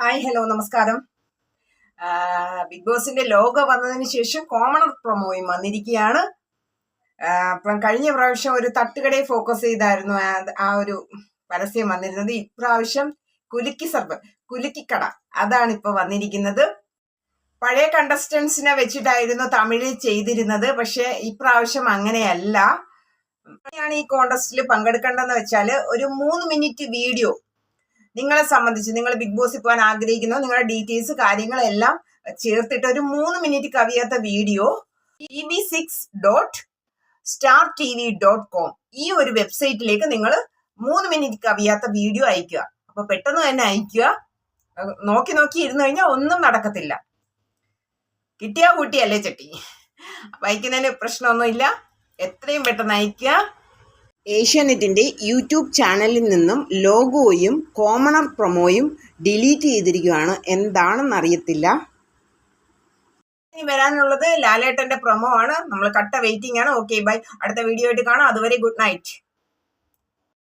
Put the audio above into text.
Hi hello നമസ്കാരം. Big ബോസിന്റെ ലോഗ വന്നതിന് ശേഷം കോമണർ പ്രൊമോയും വന്നിരിക്കുകയാണ്. അപ്പം കഴിഞ്ഞ പ്രാവശ്യം ഒരു തട്ടുകടയെ ഫോക്കസ് ചെയ്തായിരുന്നു. ആ- ഒരു പരസ്യം വന്നിരുന്നത്. ഇപ്രാവശ്യം കുലുക്കി സർബ് കുലുക്കിക്കട അതാണ് ഇപ്പൊ വന്നിരിക്കുന്നത്. പഴയ കണ്ടസ്റ്റൻസിനെ വെച്ചിട്ടായിരുന്നു തമിഴിൽ ചെയ്തിരുന്നത്. പക്ഷെ ഇപ്രാവശ്യം അങ്ങനെയല്ല. ആണ് ഈ കോണ്ടസ്റ്റിൽ പങ്കെടുക്കേണ്ടതെന്ന് വെച്ചാൽ ഒരു മൂന്ന് മിനിറ്റ് വീഡിയോ നിങ്ങളെ സംബന്ധിച്ച് നിങ്ങൾ ബിഗ് ബോസിൽ പോകാൻ ആഗ്രഹിക്കുന്നു നിങ്ങളുടെ ഡീറ്റെയിൽസ് കാര്യങ്ങളെല്ലാം ചേർത്തിട്ട് ഒരു മൂന്ന് minute കവിയാത്ത video T V six dot star T V dot com ഈ ഒരു വെബ്സൈറ്റിലേക്ക് നിങ്ങൾ മൂന്ന് മിനിറ്റ് കവിയാത്ത വീഡിയോ അയക്കുക. അപ്പൊ പെട്ടെന്ന് തന്നെ അയക്കുക. നോക്കി നോക്കി ഇരുന്ന് കഴിഞ്ഞാൽ ഒന്നും നടക്കത്തില്ല. കിട്ടിയാ കൂട്ടിയല്ലേ ചട്ടി. അപ്പൊ അയക്കുന്നതിന് പ്രശ്നമൊന്നുമില്ല. എത്രയും പെട്ടെന്ന് അയക്കുക. ഏഷ്യാനെറ്റിന്റെ യൂട്യൂബ് ചാനലിൽ നിന്നും ലോഗോയും കോമണർ പ്രൊമോയും ഡിലീറ്റ് ചെയ്തിരിക്കുകയാണ്. എന്താണെന്ന് അറിയത്തില്ല ഇനി വരാനുള്ളത് ലാലേട്ടന്റെ പ്രൊമോ ആണ്. നമ്മൾ കട്ട വെയിറ്റിംഗ് ആണ്. ഓക്കെ ബൈ അടുത്ത വീഡിയോ ആയിട്ട് കാണാം. അതുവരെ ഗുഡ് നൈറ്റ്